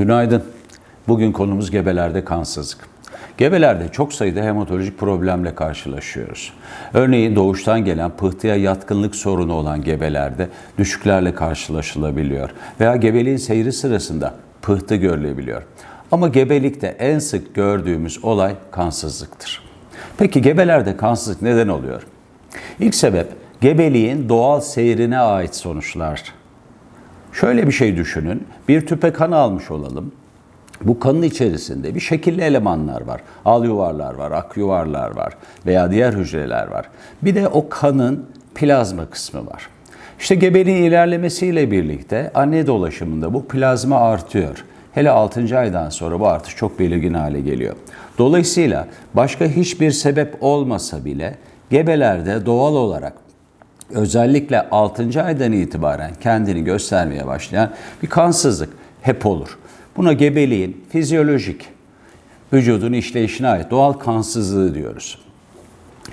Günaydın. Bugün konumuz gebelerde kansızlık. Gebelerde çok sayıda hematolojik problemle karşılaşıyoruz. Örneğin doğuştan gelen pıhtıya yatkınlık sorunu olan gebelerde düşüklerle karşılaşılabiliyor veya gebeliğin seyri sırasında pıhtı görülebiliyor. Ama gebelikte en sık gördüğümüz olay kansızlıktır. Peki gebelerde kansızlık neden oluyor? İlk sebep gebeliğin doğal seyrine ait sonuçlar. Şöyle bir şey düşünün. Bir tüpe kan almış olalım. Bu kanın içerisinde bir şekilli elemanlar var. Al yuvarlar var, ak yuvarlar var veya diğer hücreler var. Bir de o kanın plazma kısmı var. İşte gebeliğin ilerlemesiyle birlikte anne dolaşımında bu plazma artıyor. Hele 6. aydan sonra bu artış çok belirgin hale geliyor. Dolayısıyla başka hiçbir sebep olmasa bile gebelerde doğal olarak özellikle 6. aydan itibaren kendini göstermeye başlayan bir kansızlık hep olur. Buna gebeliğin fizyolojik vücudun işleyişine ait doğal kansızlığı diyoruz.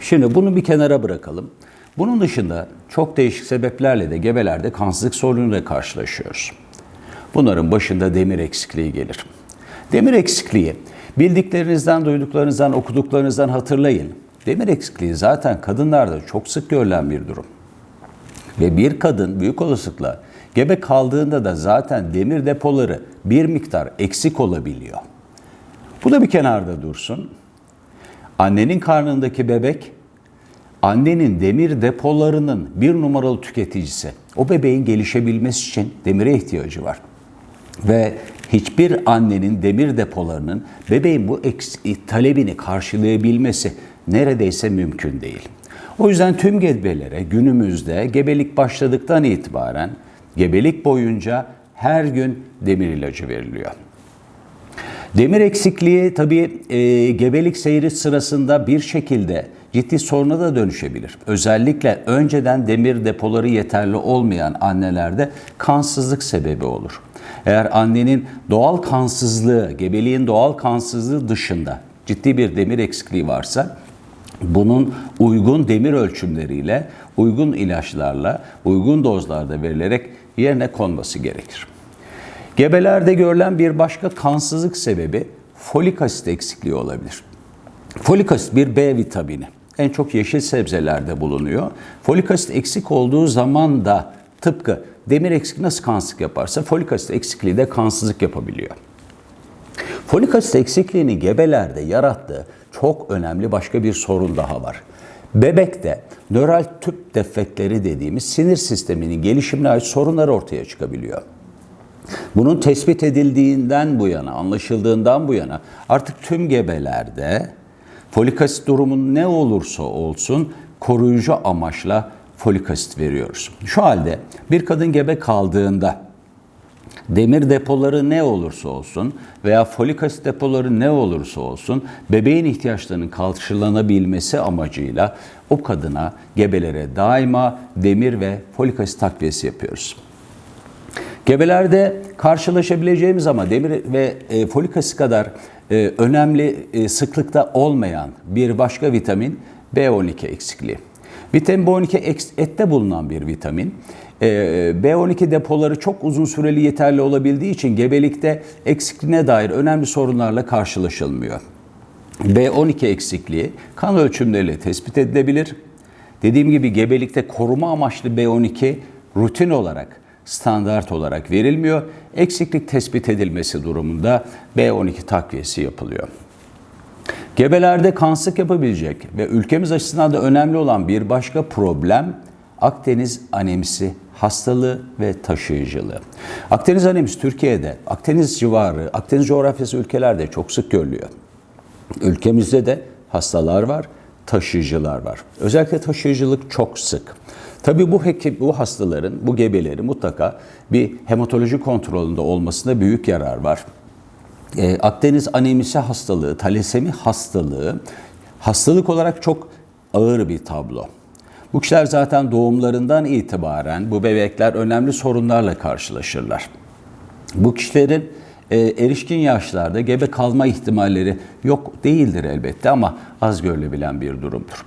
Şimdi bunu bir kenara bırakalım. Bunun dışında çok değişik sebeplerle de gebelerde kansızlık sorunuyla karşılaşıyoruz. Bunların başında demir eksikliği gelir. Demir eksikliği bildiklerinizden, duyduklarınızdan, okuduklarınızdan hatırlayın. Demir eksikliği zaten kadınlarda çok sık görülen bir durum. Ve bir kadın büyük olasılıkla gebe kaldığında da zaten demir depoları bir miktar eksik olabiliyor. Bu da bir kenarda dursun. Annenin karnındaki bebek annenin demir depolarının bir numaralı tüketicisi. O bebeğin gelişebilmesi için demire ihtiyacı var. Ve hiçbir annenin demir depolarının bebeğin bu talebini karşılayabilmesi neredeyse mümkün değil. O yüzden tüm gebelere günümüzde gebelik başladıktan itibaren gebelik boyunca her gün demir ilacı veriliyor. Demir eksikliği tabii e, gebelik seyri sırasında bir şekilde ciddi soruna da dönüşebilir. Özellikle önceden demir depoları yeterli olmayan annelerde kansızlık sebebi olur. Eğer annenin doğal kansızlığı, gebeliğin doğal kansızlığı dışında ciddi bir demir eksikliği varsa bunun uygun demir ölçümleriyle, uygun ilaçlarla, uygun dozlarda verilerek yerine konması gerekir. Gebelerde görülen bir başka kansızlık sebebi folik asit eksikliği olabilir. Folik asit bir B vitamini. En çok yeşil sebzelerde bulunuyor. Folik asit eksik olduğu zaman da tıpkı demir eksikliği nasıl kansızlık yaparsa folik asit eksikliği de kansızlık yapabiliyor. Folik asit eksikliğini gebelerde yarattığı çok önemli başka bir sorun daha var. Bebekte nöral tüp defektleri dediğimiz sinir sisteminin gelişimine ait sorunlar ortaya çıkabiliyor. Bunun tespit edildiğinden bu yana, anlaşıldığından bu yana artık tüm gebelerde folik asit durumu ne olursa olsun koruyucu amaçla folik asit veriyoruz. Şu halde bir kadın gebe kaldığında demir depoları ne olursa olsun veya folik asit depoları ne olursa olsun bebeğin ihtiyaçlarının karşılanabilmesi amacıyla o kadına, gebelere daima demir ve folik asit takviyesi yapıyoruz. Gebelerde karşılaşabileceğimiz ama demir ve e, folik asit kadar e, önemli e, sıklıkta olmayan bir başka vitamin B12 eksikliği. Vitamin B12 ette bulunan bir vitamin. Ee, B12 depoları çok uzun süreli yeterli olabildiği için gebelikte eksikliğine dair önemli sorunlarla karşılaşılmıyor. B12 eksikliği kan ölçümleriyle tespit edilebilir. Dediğim gibi gebelikte koruma amaçlı B12 rutin olarak, standart olarak verilmiyor. Eksiklik tespit edilmesi durumunda B12 takviyesi yapılıyor. Gebelerde kansızlık yapabilecek ve ülkemiz açısından da önemli olan bir başka problem Akdeniz anemisi hastalığı ve taşıyıcılığı. Akdeniz anemisi Türkiye'de, Akdeniz civarı, Akdeniz coğrafyası ülkelerde çok sık görülüyor. Ülkemizde de hastalar var, taşıyıcılar var. Özellikle taşıyıcılık çok sık. Tabii bu hekim, bu hastaların, bu gebeleri mutlaka bir hematoloji kontrolünde olmasında büyük yarar var. Ee, Akdeniz anemisi hastalığı, talasemi hastalığı hastalık olarak çok ağır bir tablo. Bu kişiler zaten doğumlarından itibaren bu bebekler önemli sorunlarla karşılaşırlar. Bu kişilerin e, erişkin yaşlarda gebe kalma ihtimalleri yok değildir elbette ama az görülebilen bir durumdur.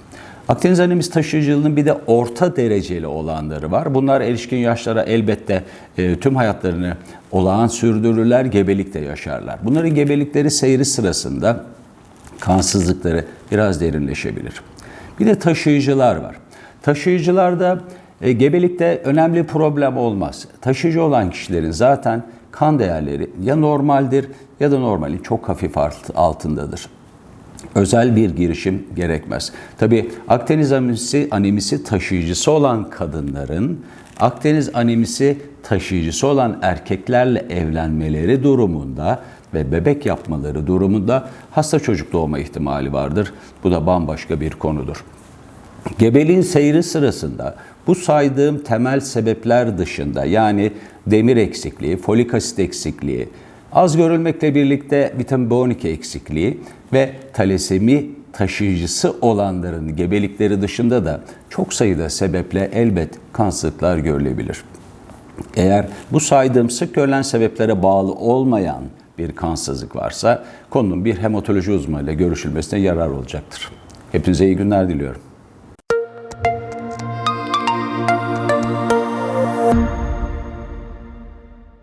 Akdeniz anemisi taşıyıcılığının bir de orta dereceli olanları var. Bunlar erişkin yaşlara elbette e, tüm hayatlarını olağan sürdürürler, gebelikte yaşarlar. Bunların gebelikleri seyri sırasında kansızlıkları biraz derinleşebilir. Bir de taşıyıcılar var. Taşıyıcılarda e, gebelikte önemli problem olmaz. Taşıyıcı olan kişilerin zaten kan değerleri ya normaldir ya da normalin çok hafif alt- altındadır. Özel bir girişim gerekmez. Tabi Akdeniz anemisi, anemisi taşıyıcısı olan kadınların Akdeniz anemisi taşıyıcısı olan erkeklerle evlenmeleri durumunda ve bebek yapmaları durumunda hasta çocuk doğma ihtimali vardır. Bu da bambaşka bir konudur. Gebeliğin seyri sırasında bu saydığım temel sebepler dışında yani demir eksikliği, folik asit eksikliği, az görülmekle birlikte vitamin B12 eksikliği ve talasemi taşıyıcısı olanların gebelikleri dışında da çok sayıda sebeple elbet kansızlıklar görülebilir. Eğer bu saydığım sık görülen sebeplere bağlı olmayan bir kansızlık varsa konunun bir hematoloji uzmanıyla görüşülmesine yarar olacaktır. Hepinize iyi günler diliyorum.